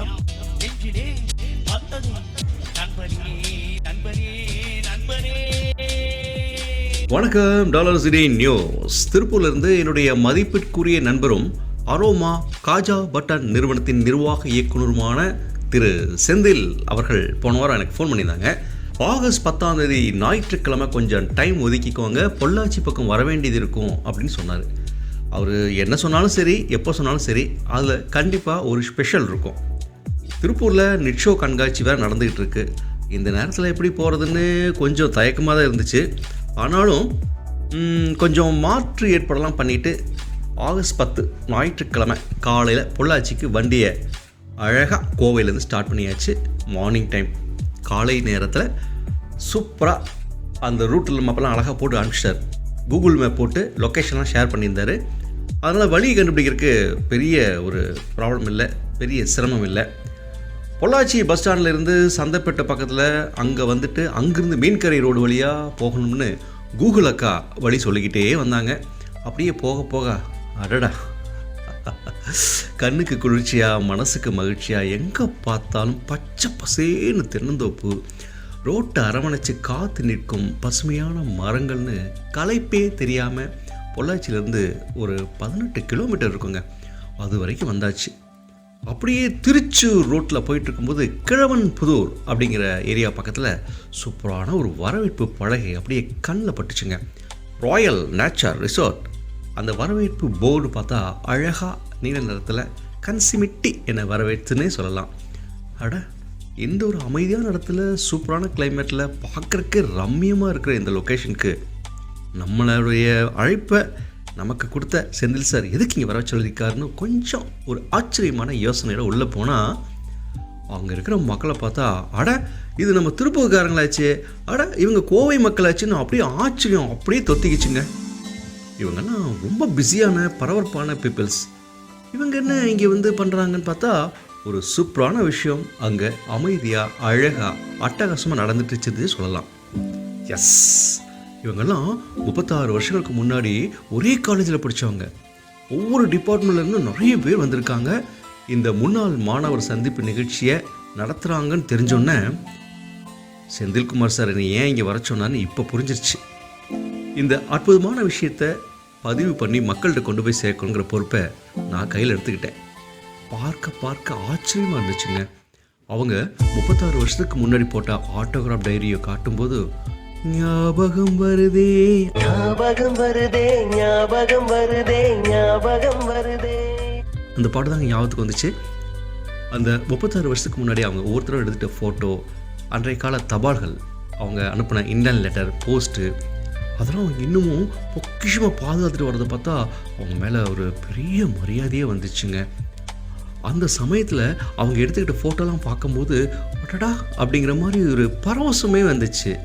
பாசம் நெஞ்சிலே வந்தது நண்பனே நண்பனே நண்பனே. வணக்கம் டாலர் சிடி நியூஸ். திருப்பூர்லேருந்து என்னுடைய மதிப்பிற்குரிய நண்பரும் அரோமா காஜா பட்டன் நிறுவனத்தின் நிர்வாக இயக்குனருமான திரு செந்தில் அவர்கள் போன வாரம் எனக்கு ஃபோன் பண்ணியிருந்தாங்க. ஆகஸ்ட் பத்தாம் தேதி ஞாயிற்றுக்கிழமை கொஞ்சம் டைம் ஒதுக்கிக்கோங்க. பொள்ளாச்சி பக்கம் வர வேண்டியது இருக்கும் அப்படின்னு சொன்னார். அவர் என்ன சொன்னாலும் சரி எப்போ சொன்னாலும் சரி அதில் கண்டிப்பாக ஒரு ஸ்பெஷல் இருக்கும். திருப்பூரில் நிட்ஷோ கண்காட்சி வேறு நடந்துக்கிட்டு இருக்கு இந்த நேரத்தில் எப்படி போகிறதுன்னு கொஞ்சம் தயக்கமாக தான் இருந்துச்சு. ஆனாலும் கொஞ்சம் மாற்று ஏற்பாடெல்லாம் பண்ணிவிட்டு ஆகஸ்ட் பத்து ஞாயிற்றுக்கிழமை காலையில் பொள்ளாச்சிக்கு வண்டியை அழகாக கோவையிலேருந்து ஸ்டார்ட் பண்ணியாச்சு. மார்னிங் டைம் காலை நேரத்தில் சூப்பராக அந்த ரூட்டில் மேப்பெல்லாம் அழகாக போட்டு அனுப்பிச்சிட்டார். கூகுள் மேப் போட்டு லொக்கேஷன்லாம் ஷேர் பண்ணியிருந்தாரு. அதனால் வழி கண்டுபிடிக்கிறதுக்கு பெரிய ஒரு ப்ராப்ளம் இல்லை பெரிய சிரமம் இல்லை. பொள்ளாச்சி பஸ் ஸ்டாண்ட்லேருந்து சந்தைப்பேட்டை பக்கத்தில் அங்கே வந்துட்டு அங்கேருந்து மீன்கரை ரோடு வழியாக போகணும்னு கூகுள் அக்கா வழி சொல்லிக்கிட்டே வந்தாங்க. அப்படியே போக போக அடடா. கண்ணுக்கு குளிர்ச்சியாக மனசுக்கு மகிழ்ச்சியாக எங்கே பார்த்தாலும் பச்சை பசேன்னு தென்னந்தோப்பு. ரோட்டை அரவணைச்சு காத்து நிற்கும் பசுமையான மரங்கள்னு களைப்பே தெரியாமல் பொள்ளாச்சியிலேருந்து ஒரு பதினெட்டு கிலோமீட்டர் இருக்குங்க. அது வரைக்கும் வந்தாச்சு. அப்படியே திருச்சூர் ரோட்டில் போயிட்டு இருக்கும்போது கிழவன் புதூர் அப்படிங்கிற ஏரியா பக்கத்தில் சூப்பரான ஒரு வரவேற்பு பலகை அப்படியே கண்ணில் பட்டுச்சுங்க. ராயல் நேச்சர் ரிசார்ட் அந்த வரவேற்பு போர்டு பார்த்தா அழகாக நீல நிறத்தில் கன்சிமிட்டி என்னை வரவேற்றுன்னே சொல்லலாம். அட எந்த ஒரு அமைதியான இடத்துல சூப்பரான கிளைமேட்டில் பார்க்குறக்கு ரம்மியமாக இருக்கிற இந்த லொக்கேஷனுக்கு நம்மளுடைய அழைப்பை நமக்கு கொடுத்த செந்தில் சார் எதுக்கு இங்கே வர சொல்லியிருக்காருன்னு கொஞ்சம் ஒரு ஆச்சரியமான யோசனையில் உள்ளே போனால் அங்கே இருக்கிற மக்களை பார்த்தா அட இது நம்ம திருப்பூர்காரங்களாச்சு அட இவங்க கோவை மக்களாச்சுன்னு அப்படியே ஆச்சரியம் அப்படியே தொத்திக்கிச்சுங்க. இவங்கெல்லாம் ரொம்ப பிஸியான பரபரப்பான பீப்புள்ஸ். இவங்க என்ன இங்கே வந்து பண்ணுறாங்கன்னு பார்த்தா ஒரு சூப்பரான விஷயம். அங்கே அமைதியாக அழகாக அட்டகாசமாக நடந்துட்டு சொல்லலாம். எஸ் இவங்கெல்லாம் முப்பத்தாறு வருஷங்களுக்கு முன்னாடி ஒரே காலேஜில் படித்தவங்க ஒவ்வொரு டிபார்ட்மெண்ட்லேருந்து நிறைய பேர் வந்திருக்காங்க. இந்த முன்னாள் மாணவர் சந்திப்பு நிகழ்ச்சியை நடத்துகிறாங்கன்னு தெரிஞ்சோன்னே செந்தில்குமார் சார் என்னை ஏன் இங்கே வர சொன்னான்னு இப்போ புரிஞ்சிருச்சு. இந்த அற்புதமான விஷயத்த பதிவு பண்ணி மக்கள்கிட்ட கொண்டு போய் சேர்க்கணுங்கிற பொறுப்பை நான் கையில் எடுத்துக்கிட்டேன். பார்க்க பார்க்க ஆச்சரியமாக இருந்துச்சுங்க. அவங்க முப்பத்தாறு வருஷத்துக்கு முன்னாடி போட்ட ஆட்டோகிராஃப் டைரியை காட்டும்போது ஞாபகம் வருதே. ஞாபகம் வருதே ஞாபகம் வருதே ஞாபகம் வருதே. அந்த பாட்டு தாங்க ஞாபகத்துக்கு வந்துச்சு. அந்த முப்பத்தாறு வருஷத்துக்கு முன்னாடி அவங்க ஒவ்வொருத்தரும் எடுத்துகிட்ட ஃபோட்டோ அன்றைய கால தபால்கள் அவங்க அனுப்பின இண்டியன் லெட்டர் போஸ்ட்டு அதெல்லாம் அவங்க இன்னமும் பொக்கிஷமாக பாதுகாத்துட்டு வரதை பார்த்தா அவங்க மேலே ஒரு பெரிய மரியாதையே வந்துச்சுங்க. அந்த சமயத்தில் அவங்க எடுத்துக்கிட்ட ஃபோட்டோலாம் பார்க்கும்போது அடடா அப்படிங்கிற மாதிரி ஒரு பரவசமே வந்துச்சு.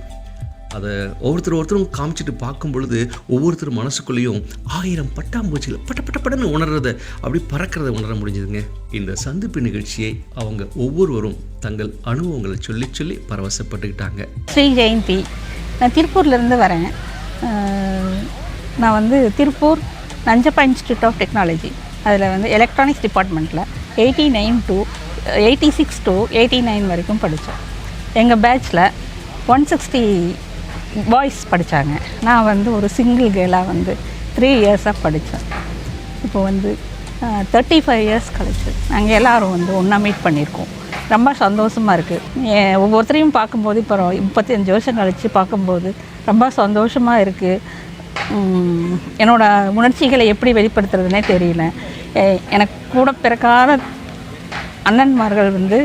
அதை ஒவ்வொருத்தர் ஒருத்தரும் காமிச்சிட்டு பார்க்கும் பொழுது ஒவ்வொருத்தர் மனசுக்குள்ளேயும் ஆயிரம் பட்டாம்பூச்சிகள் பட்ட பட்ட படன்னு உணர்றத அப்படி பறக்கிறத உணர முடிஞ்சதுங்க. இந்த சந்திப்பு நிகழ்ச்சியை அவங்க ஒவ்வொருவரும் தங்கள் அனுபவங்களை சொல்லி சொல்லி பரவசப்பட்டுக்கிட்டாங்க. ஸ்ரீ ஜெயந்தி நான் திருப்பூர்லேருந்து வரேன். நான் வந்து Tiruppur Nanjappa institute of technology அதில் வந்து எலக்ட்ரானிக்ஸ் டிபார்ட்மெண்ட்டில் eighty nine to eighty six to eighty nine வரைக்கும் படித்தோம் எங்கள் பேட்ச்சில் ஒன் சிக்ஸ்டி பாய்ஸ் படித்தாங்க நான் வந்து ஒரு சிங்கிள் கேர்ளாக வந்து த்ரீ இயர்ஸாக படித்தேன் இப்போ வந்து தேர்ட்டி ஃபைவ் இயர்ஸ் கழிச்சு நாங்கள் எல்லோரும் வந்து ஒன்றா மீட் பண்ணியிருக்கோம். ரொம்ப சந்தோஷமாக இருக்குது ஒவ்வொருத்தரையும் பார்க்கும்போது இப்போ முப்பத்தஞ்சு வருஷம் கழித்து பார்க்கும்போது ரொம்ப சந்தோஷமாக இருக்குது என்னோடய உணர்ச்சிகளை எப்படி வெளிப்படுத்துறதுனே தெரியல. எனக்கு கூட பிறக்காத அண்ணன்மார்கள் வந்து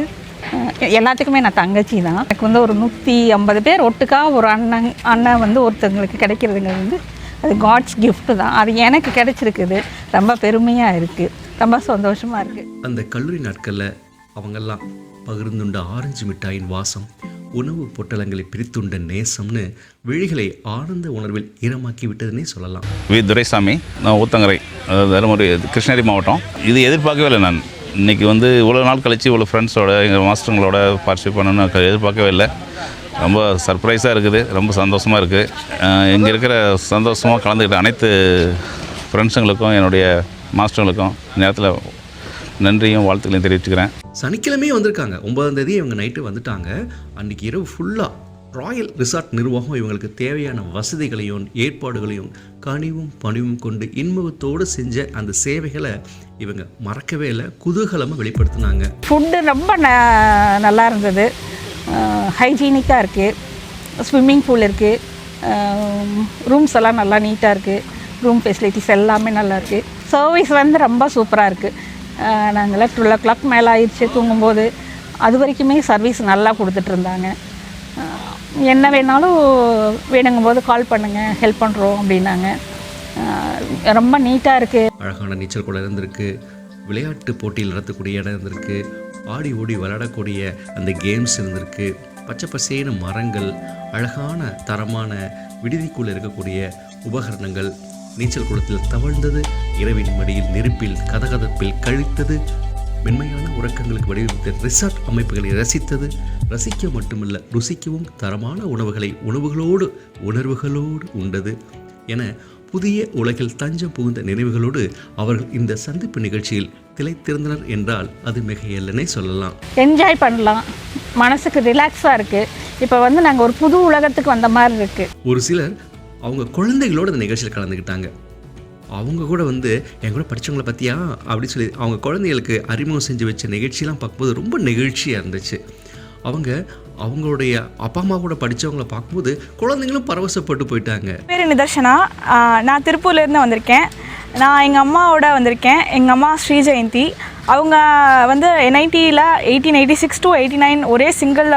எல்லாத்துக்குமே நான் தங்கச்சி தான். எனக்கு வந்து ஒரு நூற்றி ஐம்பது பேர் ஒட்டுக்கா ஒரு அண்ணன் அண்ணன் வந்து ஒருத்தங்களுக்கு கிடைக்கிறதுங்க வந்து அது காட்ஸ் gift தான். அது எனக்கு கிடைச்சிருக்குது. ரொம்ப பெருமையாக இருக்குது ரொம்ப சந்தோஷமாக இருக்குது அந்த கல்லூரி நாட்களில் அவங்கெல்லாம் பகிர்ந்துண்ட ஆரஞ்சு மிட்டாயின் வாசம் உணவு பொட்டலங்களை பிரித்துண்ட நேசம்னு விழிகளை ஆனந்த உணர்வில் ஈரமாக்கி விட்டதுன்னே சொல்லலாம். வி. துரைசாமி நான் ஊத்தங்கரை அதாவது தருமபுரி கிருஷ்ணகிரி மாவட்டம். இது எதிர்பார்க்கவே இல்லை நான். இன்றைக்கி வந்து இவ்வளோ நாள் கழித்து இவ்வளோ ஃப்ரெண்ட்ஸோட எங்கள் மாஸ்டருங்களோட பார்ட்டிசிபேட் பண்ணணும்னு எதிர்பார்க்கவே இல்லை. ரொம்ப சர்ப்ரைஸாக இருக்குது ரொம்ப சந்தோஷமாக இருக்குது இங்கே இருக்கிற சந்தோஷமாக கலந்துக்கிட்ட அனைத்து ஃப்ரெண்ட்ஸுங்களுக்கும் என்னுடைய மாஸ்டருங்களுக்கும் நேரத்தில் நன்றியும் வாழ்த்துக்களையும் தெரிவிச்சுக்கிறேன். சனிக்கிழமையே வந்திருக்காங்க. ஒன்பதாம் தேதி இவங்க நைட்டு வந்துட்டாங்க. அன்றைக்கி இரவு ஃபுல்லாக ராயல் ரிசார்ட் நிர்வாகம் இவங்களுக்கு தேவையான வசதிகளையும் ஏற்பாடுகளையும் கனிவும் பணிவும் கொண்டு இன்முகத்தோடு செஞ்ச அந்த சேவைகளை இவங்க மறக்கவே இல்லை குதூகலமாக வெளிப்படுத்தினாங்க. ஃபுட்டு ரொம்ப ந நல்லா இருந்தது. ஹைஜீனிக்காக இருக்குது ஸ்விம்மிங் பூல் இருக்குது ரூம்ஸ் எல்லாம் நல்லா நீட்டாக இருக்குது ரூம் ஃபெசிலிட்டிஸ் எல்லாமே நல்லா இருக்குது சர்வீஸ் வந்து ரொம்ப சூப்பராக இருக்குது நாங்களாம் டுவெல் ஓ கிளாக் மேலே ஆயிடுச்சு தூங்கும்போது. அது வரைக்குமே சர்வீஸ் நல்லா கொடுத்துட்ருந்தாங்க என்ன வேணாலும் வேணுங்கும் போது கால் பண்ணுங்கள் ஹெல்ப் பண்ணுறோம் அப்படின்னாங்க. ரொம்ப நீட்டாக இருக்குது அழகான நீச்சல் குளம் இருந்திருக்கு. விளையாட்டு போட்டியில் நடத்தக்கூடிய இடம் இருந்திருக்கு. ஆடி ஓடி விளையாடக்கூடிய அந்த கேம்ஸ் இருந்திருக்கு. பச்சை பசேன மரங்கள் அழகான தரமான விடுதிக்குள்ளே இருக்கக்கூடிய உபகரணங்கள் நீச்சல் குளத்தில் தவழ்ந்தது இரவின் மடியில் நெருப்பில் கதகதப்பில் கழித்தது மென்மையான உறக்கங்களுக்கு வடிவமைத்த ரிசார்ட் அமைப்புகளை ரசித்தது ரசிக்க மட்டுமல்ல ருசிக்கவும் தரமான உணவுகளை உணவுகளோடு உணர்வுகளோடு உண்டது. என புதிய உலகில் தஞ்சம் புகுந்த நினைவுகளோடு அவர்கள் இந்த சந்திப்பு நிகழ்ச்சியில் திளைத்திருந்தனர் என்றால் அது மிகையல்லனே சொல்லலாம். என்ஜாய் பண்ணலாம். மனசுக்கு ரிலாக்ஸாக இருக்குது இப்போ வந்து நாங்கள் ஒரு புது உலகத்துக்கு வந்த மாதிரி இருக்குது ஒரு சிலர் அவங்க குழந்தைகளோட இந்த நிகழ்ச்சியில் கலந்துக்கிட்டாங்க அவங்க கூட வந்து என் கூட படித்தவங்கள பற்றியா அப்படின்னு சொல்லி அவங்க குழந்தைகளுக்கு அறிமுகம் செஞ்சு வச்ச நிகழ்ச்சியெலாம் பார்க்கும்போது ரொம்ப நெகிழ்ச்சியாக இருந்துச்சு. அவங்க அவங்களுடைய அப்பா அம்மா கூட படித்தவங்கள பார்க்கும்போது குழந்தைங்களும் பரவசப்பட்டு போயிட்டாங்க. பேர் நிதர்ஷனா நான் திருப்பூர்லேருந்து வந்திருக்கேன். நான் எங்கள் அம்மாவோட வந்திருக்கேன். எங்கள் அம்மா ஸ்ரீ ஜெயந்தி. அவங்க வந்து என்ஐடியில் eighteen eighty six to eighty nine ஒரே சிங்கிள்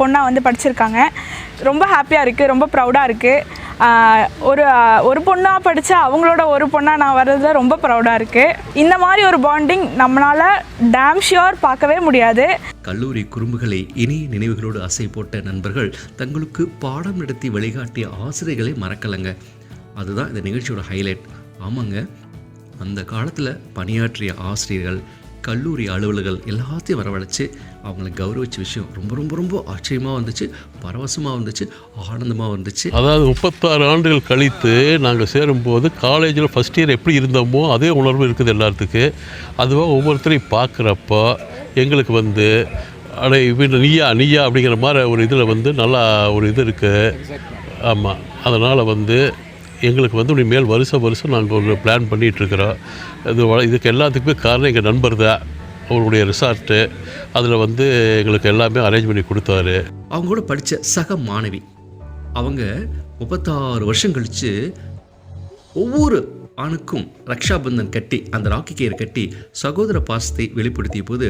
பொண்ணாக வந்து படிச்சிருக்காங்க. ரொம்ப ஹாப்பியாக இருக்குது ரொம்ப ப்ரௌடாக இருக்குது ஒரு ஒரு பொண்ணாக படித்தா அவங்களோட ஒரு பொண்ணாக நான் வர்றதுல ரொம்ப ப்ரௌடாக இருக்குது இந்த மாதிரி ஒரு பாண்டிங் நம்மளால் டேம் ஷியோர் பார்க்கவே முடியாது. கல்லூரி குறும்புகளை இனிய நினைவுகளோடு அசை போட்ட நண்பர்கள் தங்களுக்கு பாடம் நடத்தி வழிகாட்டிய ஆசிரியர்களை மறக்கலைங்க. அதுதான் இந்த நிகழ்ச்சியோட ஹைலைட் ஆமாங்க அந்த காலத்தில் பணியாற்றிய ஆசிரியர்கள் கல்லூரி அலுவலர்கள் எல்லாத்தையும் வரவழைச்சு அவங்களை கௌரவிச்ச விஷயம் ரொம்ப ரொம்ப ரொம்ப ஆச்சரியமாக வந்துச்சு பரவசமாக வந்துச்சு ஆனந்தமாக வந்துச்சு. அதாவது முப்பத்தாறு ஆண்டுகள் கழித்து நாங்கள் சேரும்போது காலேஜில் ஃபஸ்ட் இயர் எப்படி இருந்தோமோ அதே உணர்வு இருக்குது எல்லாத்துக்கு. அதுவாக ஒவ்வொருத்தரையும் பார்க்குறப்போ எங்களுக்கு வந்து அடே இவன் நீயா நீயா அப்படிங்கிற மாதிரி ஒரு இதில் வந்து நல்லா ஒரு இது இருக்குது ஆமாம் அதனால் வந்து எங்களுக்கு வந்து இனிமேல் வருஷம் வருஷம் நாங்கள் ஒரு பிளான் பண்ணிகிட்ருக்குறோம். இது இதுக்கு எல்லாத்துக்குமே காரணம் எங்கள் நண்பர் தான். அவருடைய ரிசார்ட்டு அதில் வந்து எங்களுக்கு எல்லாமே அரேஞ்ச் பண்ணி கொடுத்தாரு. அவங்க கூட படித்த சக மாணவி. அவங்க முப்பத்தாறு வருஷம் கழித்து ஒவ்வொரு ஆணுக்கும் ரக்ஷாபந்தன் கட்டி அந்த ராக்கி கயிறு கட்டி சகோதர பாசத்தை வெளிப்படுத்திய போது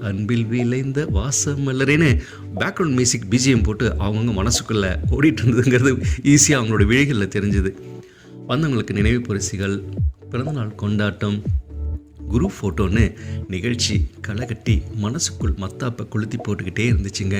அன்பில் விளைந்த வாசமல்லரேன்னு பேக்ரவுண்ட் மியூசிக் பிஜிஎம் போட்டு அவங்கவுங்க மனசுக்குள்ளே ஓடிட்டு இருந்ததுங்கிறது ஈஸியாக அவங்களோட விழிகளில் தெரிஞ்சுது. வந்தவங்களுக்கு நினைவு பரிசுகள் பிறந்தநாள் கொண்டாட்டம் குரு ஃபோட்டோன்னு நிகழ்ச்சி களை கட்டி மனசுக்குள் மத்தாப்பை கொளுத்தி போட்டுக்கிட்டே இருந்துச்சுங்க.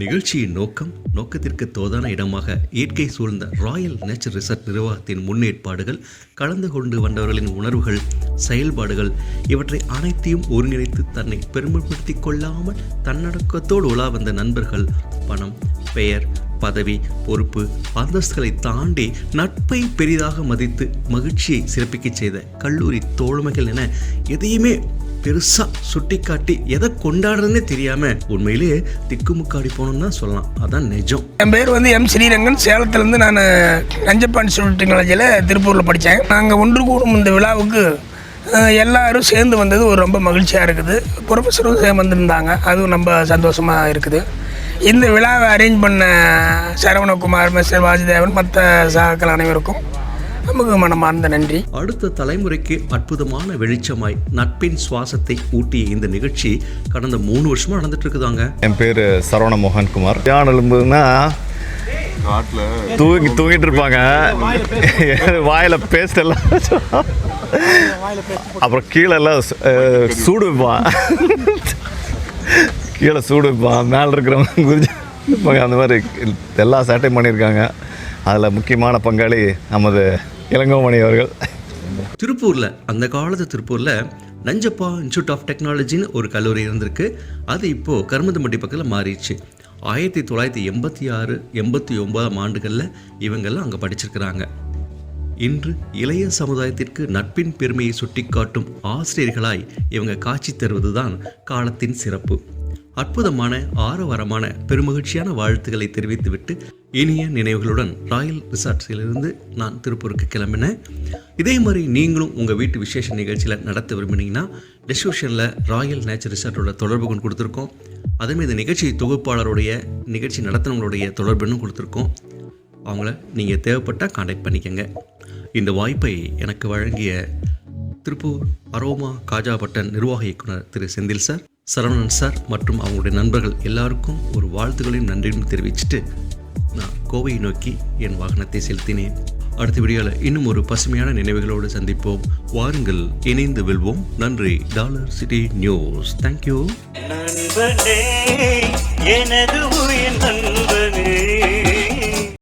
நிகழ்ச்சியின் நோக்கம் நோக்கத்திற்கு தோதான இடமாக இயற்கை சூழ்ந்த ராயல் நேச்சர் ரிசர்ட் நிர்வாகத்தின் முன்னேற்பாடுகள் கலந்து கொண்டு வந்தவர்களின் உணர்வுகள் செயல்பாடுகள் இவற்றை அனைத்தையும் ஒருங்கிணைத்து தன்னை பெருமைப்படுத்திக் கொள்ளாமல் தன்னடக்கத்தோடு உலா வந்த நண்பர்கள் பணம் பெயர் பதவி பொறுப்பு அந்தஸ்துகளை தாண்டி நட்பை பெரிதாக மதித்து மகிழ்ச்சியை சிறப்பிக்கச் செய்த கல்லூரி தோழமைகள் என எதையுமே பெருசா சுட்டிக்காட்டி எதை கொண்டாடுறதுனே தெரியாம உண்மையிலேயே திக்குமுக்காடி போனோம்னு தான் சொல்லலாம். அதான் நிஜம். என் பேர் வந்து எம் ஸ்ரீரங்கன். சேலத்துலேருந்து நான் நஞ்சப்பாண்டி இன்ஸ்டியூட் டெக்னாலஜியில் திருப்பூரில் படித்தேன் நாங்கள் ஒன்று கூடும் இந்த விழாவுக்கு எல்லாரும் சேர்ந்து வந்தது ஒரு ரொம்ப மகிழ்ச்சியாக இருக்குது. ப்ரொஃபஸரும் சே வந்திருந்தாங்க. அதுவும் ரொம்ப சந்தோஷமாக இருக்குது. இந்த விழாவை அரேஞ்ச் பண்ண சரவணகுமார் மிஸ்டர் வாஜிதேவன் மற்ற சகாக்கள் அனைவருக்கும் நமக்கு மனமார்ந்த நன்றி. அடுத்த தலைமுறைக்கு அற்புதமான வெளிச்சமாய் நட்பின் சுவாசத்தை ஊட்டிய இந்த நிகழ்ச்சி கடந்த மூணு வருஷமா நடந்துட்டு இருக்குதாங்க என் பேர் சரவண மோகன்குமார் யான் எலும்புனா தூங்கி தூங்கிட்டு இருப்பாங்க வாயில் பேஸ்ட் எல்லாம் அப்புறம் கீழே எல்லாம் சூடு வைப்பான். கீழே சூடு வைப்பான். மேலே இருக்கிறவங்க இருப்பாங்க அந்த மாதிரி எல்லா சேட்டையும் பண்ணியிருக்காங்க. அதில் முக்கியமான பங்காளி நமது இளங்கோமணி அவர்கள். திருப்பூரில் அந்த காலத்து திருப்பூரில் நஞ்சப்பா இன்ஸ்டியூட் ஆஃப் டெக்னாலஜின்னு ஒரு கல்லூரி இருந்திருக்கு. அது இப்போ கருமந்தம்பட்டி பக்கத்தில் மாறிடுச்சு. ஆயிரத்தி தொள்ளாயிரத்தி எண்பத்தி ஆறு எண்பத்தி ஒன்பதாம் ஆண்டுகளில் இவங்கெல்லாம் அங்கே படிச்சிருக்கிறாங்க. இன்று இளைய சமுதாயத்திற்கு நட்பின் பெருமையை சுட்டிக்காட்டும் ஆசிரியர்களாய் இவங்க காட்சி தருவதுதான் காலத்தின் சிறப்பு. அற்புதமான ஆரவாரமான பெருமகிழ்ச்சியான வாழ்த்துக்களை தெரிவித்துவிட்டு இனிய நினைவுகளுடன் ராயல் ரிசார்ட்ஸிலிருந்து நான் திருப்பூருக்கு கிளம்பினேன் இதே மாதிரி நீங்களும் உங்கள் வீட்டு விசேஷ நிகழ்ச்சியில் நடத்த விரும்பினீங்கன்னா டிஸ்கிரிப்ஷனில் ராயல் நேச்சர் ரிசார்ட்டோட தொடர்பு கொண்டு கொடுத்துருக்கோம். அதேமாதிரி இந்த நிகழ்ச்சி தொகுப்பாளருடைய நிகழ்ச்சி நடத்தினவங்களுடைய தொடர்புன்னு கொடுத்துருக்கோம். அவங்கள நீங்கள் தேவைப்பட்டால் காண்டாக்ட் பண்ணிக்கங்க. இந்த வாய்ப்பை எனக்கு வழங்கிய திருப்பூர் அரோமா காஜா பட்டன் நிர்வாக இயக்குனர் திரு செந்தில் சார் சரவணன் சார் மற்றும் அவங்களுடைய நண்பர்கள் எல்லாருக்கும் ஒரு வாழ்த்துக்களையும் நன்றியும் தெரிவிச்சுட்டு நான் கோவையை நோக்கி என் வாகனத்தை செலுத்தினேன். அடுத்த வீடியோவில் இன்னும் ஒரு பசுமையான நினைவுகளோடு சந்திப்போம். வாருங்கள் இணைந்து வெல்வோம். நன்றி. Dollar city news. தேங்க்யூ எனது உயிர் நண்பனே.